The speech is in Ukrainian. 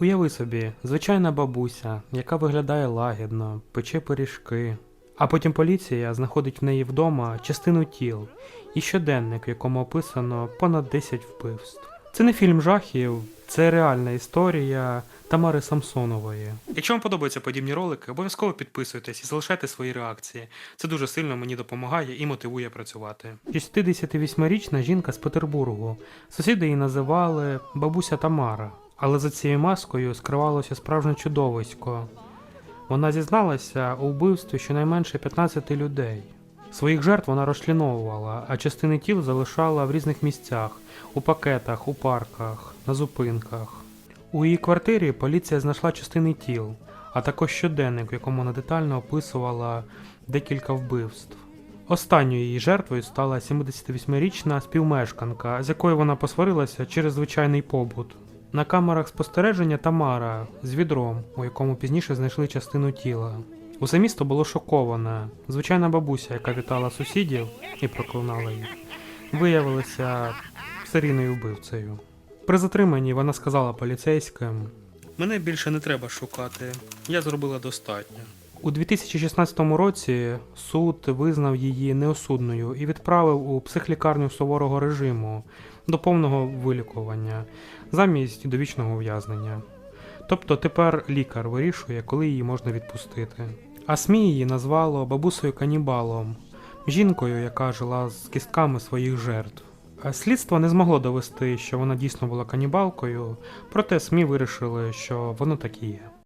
Уяви собі, звичайна бабуся, яка виглядає лагідно, пече пиріжки. А потім поліція знаходить в неї вдома частину тіл і щоденник, в якому описано понад 10 вбивств. Це не фільм жахів, це реальна історія Тамари Самсонової. Якщо вам подобаються подібні ролики, обов'язково підписуйтесь і залишайте свої реакції. Це дуже сильно мені допомагає і мотивує працювати. 68-річна жінка з Петербургу. Сусіди її називали бабуся Тамара, але за цією маскою скривалося справжнє чудовисько. Вона зізналася у вбивстві щонайменше 15 людей. Своїх жертв вона розчленовувала, а частини тіл залишала в різних місцях у пакетах, у парках, на зупинках. У її квартирі поліція знайшла частини тіл, а також щоденник, в якому вона детально описувала декілька вбивств. Останньою її жертвою стала 78-річна співмешканка, з якою вона посварилася через звичайний побут. На камерах спостереження Тамара з відром, у якому пізніше знайшли частину тіла. Усе місто було шоковане. Звичайна бабуся, яка вітала сусідів і проклинала їх, виявилася серійною вбивцею. При затриманні вона сказала поліцейським: Мене більше не треба шукати, я зробила достатньо. У 2016 році суд визнав її неосудною і відправив у психлікарню суворого режиму до повного вилікування замість довічного ув'язнення. Тобто тепер лікар вирішує, коли її можна відпустити. А СМІ її назвало бабусею канібалом, жінкою, яка жила з кістками своїх жертв. Слідство не змогло довести, що вона дійсно була канібалкою, проте СМІ вирішили, що воно так і є.